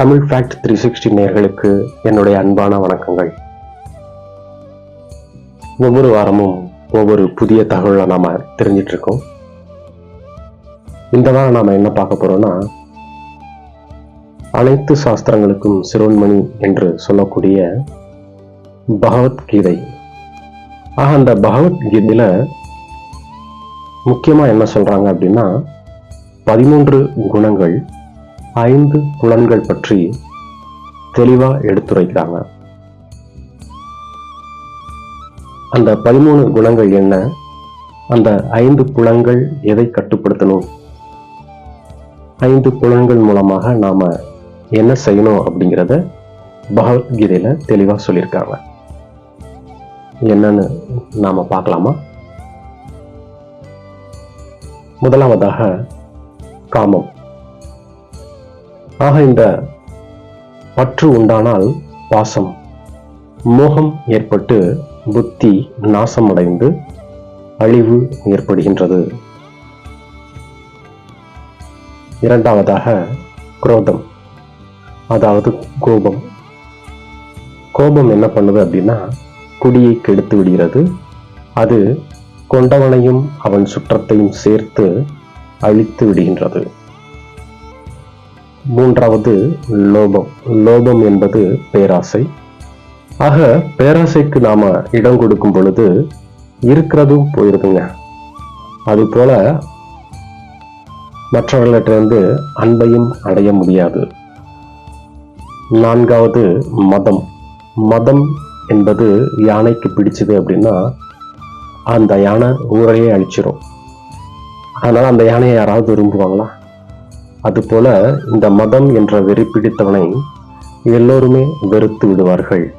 Tamil fact three sixty நேர்களுக்கு என்னுடைய அன்பான வணக்கங்கள். ஒவ்வொரு வாரமும் ஒவ்வொரு புதிய தகவலை நாம் தெரிஞ்சிட்டு இருக்கோம் இந்த வாரம் நாம் என்ன பார்க்க போறோம்னா அனைத்து சாஸ்திரங்களுக்கும் சிரோன்மணி என்று சொல்லக்கூடிய பகவத்கீதை. ஆக அந்த பகவத்கீதையில முக்கியமா என்ன சொல்றாங்க அப்படின்னா பதிமூன்று குணங்கள் ஐந்து புலன்கள் பற்றி தெளிவா எடுத்துரைக்கிறாங்க. அந்த பதிமூணு குணங்கள் என்ன? அந்த ஐந்து புலன்கள் எதை கட்டுப்படுத்தணும்? ஐந்து புலன்கள் மூலமாக நாம என்ன செய்யணும் அப்படிங்கிறத பகவத்கீதையில் தெளிவா சொல்லியிருக்காங்க. என்னன்னு நாம பார்க்கலாமா? முதலாவதாக காமம். ஆக இந்த பற்று உண்டானால் பாசம். மோகம் ஏற்பட்டு புத்தி நாசமடைந்து அழிவு ஏற்படுகின்றது. இரண்டாவதாக குரோதம் அதாவது கோபம். கோபம் என்ன பண்ணுது அப்படின்னா குடியை கெடுத்து விடுகிறது. அது கொண்டவனையும் அவன் சுற்றத்தையும் சேர்த்து அழித்து விடுகின்றது. மூன்றாவது லோபம். லோபம் என்பது பேராசை. ஆக பேராசைக்கு நாம இடம் கொடுக்கும் பொழுது இருக்கிறதும் போயிருதுங்க. அது போல மற்றவர்களிடமிருந்து அன்பையும் அடைய முடியாது. நான்காவது மதம். மதம் என்பது யானைக்கு பிடிச்சது அப்படின்னா அந்த யானை ஊரையே அழிச்சிரும். அதனால அந்த யானையை யாராவது விரும்புவாங்களா? அதுபோல இந்த மதம் என்ற வெறி பிடித்தவனை எல்லோருமே வெறுத்து விடுவார்கள்.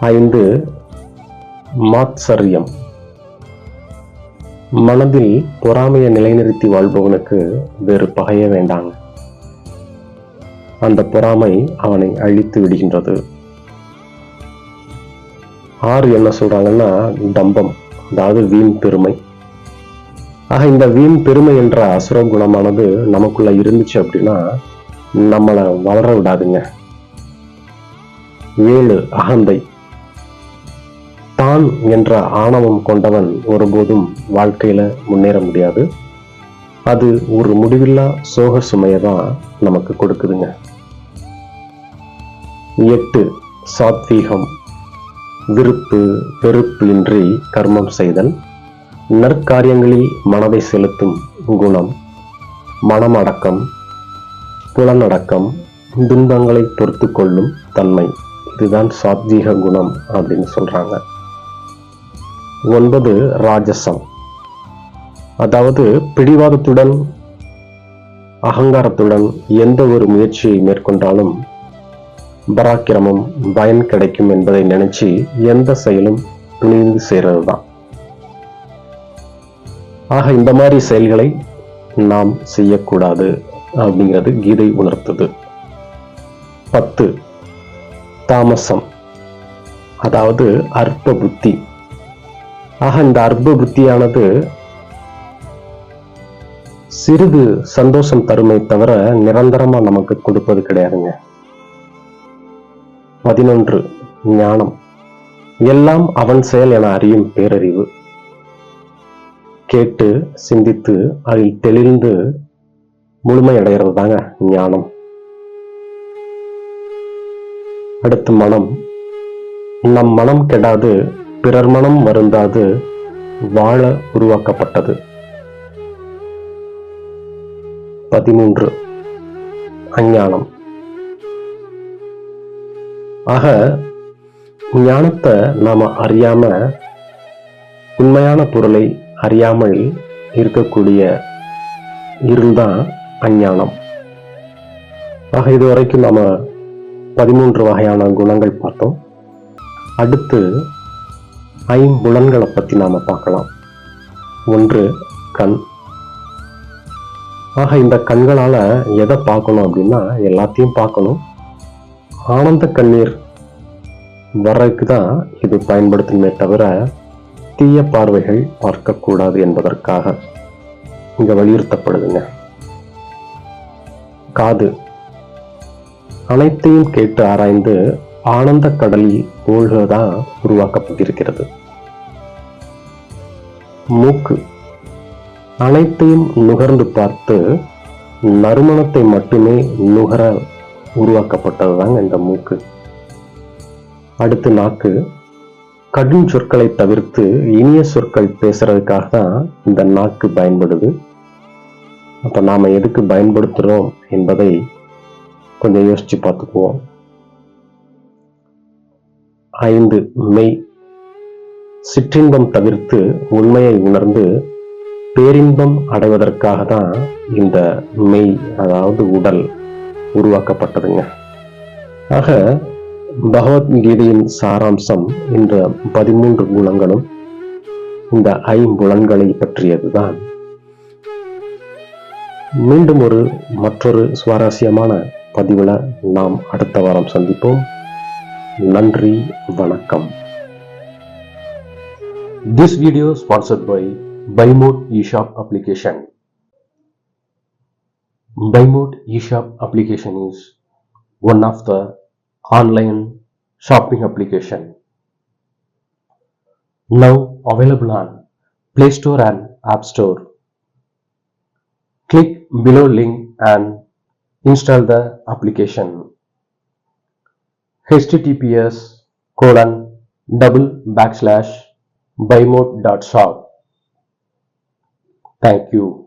ஐந்து மாத்சரியம். மனதில் பொறாமையை நிலைநிறுத்தி வாழ்பவனுக்கு வேறு பகைய வேண்டாங்க அந்த பொறாமை அவனை அழித்து விடுகின்றது. ஆறு என்ன சொல்றாங்கன்னா டம்பம் அதாவது வீண் பெருமை. ஆக இந்த வீண் பெருமை என்ற அசுர குணமானது நமக்குள்ள இருந்துச்சு அப்படின்னா நம்மளை வளர விடாதுங்க. ஏழு அகந்தை. தான் என்ற ஆணவம் கொண்டவன் ஒருபோதும் வாழ்க்கையில முன்னேற முடியாது. அது ஒரு முடிவில்லா சோக சுமையை தான் நமக்கு கொடுக்குதுங்க. எட்டு சாத்வீகம். விருப்பு வெறுப்பு இன்றி கர்மம் செய்தல். நற்காரியங்களில் மனதை செலுத்தும் குணம் மனமடக்கம் புலனடக்கம் துன்பங்களை பொறுத்து கொள்ளும் தன்மை. இதுதான் சாத்வீக குணம் அப்படின்னு சொல்றாங்க. ஒன்பது ராஜசம். அதாவது பிடிவாதத்துடன் அகங்காரத்துடன் எந்த ஒரு முயற்சியை மேற்கொண்டாலும் பராக்கிரமம் பயன் கிடைக்கும் என்பதை நினைச்சு எந்த செயலும் துணிந்து செய்கிறது தான் ஆக இந்த மாதிரி செயல்களை நாம் செய்யக்கூடாது அப்படிங்கிறது கீதை உணர்த்துது. பத்து தாமசம் அதாவது அற்ப புத்தி. ஆக இந்த அற்ப புத்தியானது சிறிது சந்தோஷம் தருமை தவிர நிரந்தரமா நமக்கு கொடுப்பது கிடையாதுங்க. பதினொன்று ஞானம். எல்லாம் அவன் செயல் என அறியும் பேரறிவு. கேட்டு சிந்தித்து அதில் தெளிந்து முழுமையடைகிறது தாங்க ஞானம். அடுத்து மனம். நம் மனம் கெடாது பிறர் மனம் வருந்தாது வாழ உருவாக்கப்பட்டது. பதிமூன்று. அஞ்ஞானம். ஆக ஞானத்தை நாம அறியாம உண்மையான பொருளை அறியாமல் இருக்கக்கூடிய இருள்தான் அஞ்ஞானம். ஆக இதுவரைக்கும் நாம பதிமூன்று வகையான குணங்கள் பார்த்தோம். அடுத்து ஐம்புலன்களை பத்தி நாம பார்க்கலாம். ஒன்று கண். ஆக இந்த கண்களால எதை பார்க்கணும் அப்படின்னா எல்லாத்தையும் பார்க்கணும். ஆனந்த கண்ணீர் வர்றதுக்கு தான் இது பயன்படுத்தணுமே தவிர தீய பார்வைகள் பார்க்கக்கூடாது என்பதற்காக இங்கே வலியுறுத்தப்படுதுங்க. காது. அனைத்தையும் கேட்டு ஆராய்ந்து ஆனந்த கடலில் மூழ்கதான் உருவாக்கப்பட்டிருக்கிறது. மூக்கு. அனைத்தையும் நுகர்ந்து பார்த்து நறுமணத்தை மட்டுமே நுகர உருவாக்கப்பட்டதுதாங்க இந்த மூக்கு. அடுத்து நாக்கு. கடும் சொற்களை தவிர்த்து இனிய சொற்கள் பேசுறதுக்காக தான் இந்த நாக்கு பயன்படுது. அப்ப நாம எதுக்கு பயன்படுத்துறோம் என்பதை கொஞ்சம் யோசிச்சு பார்த்துக்குவோம். ஐந்து மெய். சிற்றின்பம் தவிர்த்து உண்மையை உணர்ந்து பேரின்பம் அடைவதற்காக தான் இந்த மெய் அதாவது உடல் உருவாக்கப்பட்டதுங்க. ஆக பகவத்கீதையின் சாராம்சம் என்ற பதிமூன்று குணங்களும் இந்த ஐம்புலன்களை பற்றியதுதான். மீண்டும் ஒரு மற்றொரு சுவாரஸ்யமான பதிவில் நாம் அடுத்த வாரம் சந்திப்போம். நன்றி வணக்கம். This video sponsored by Buymode eShop application Buymode eShop application is one of the online shopping application now available on Play Store and App Store. Click below link and install the application. https colon double backslash buymode.shop. Thank you.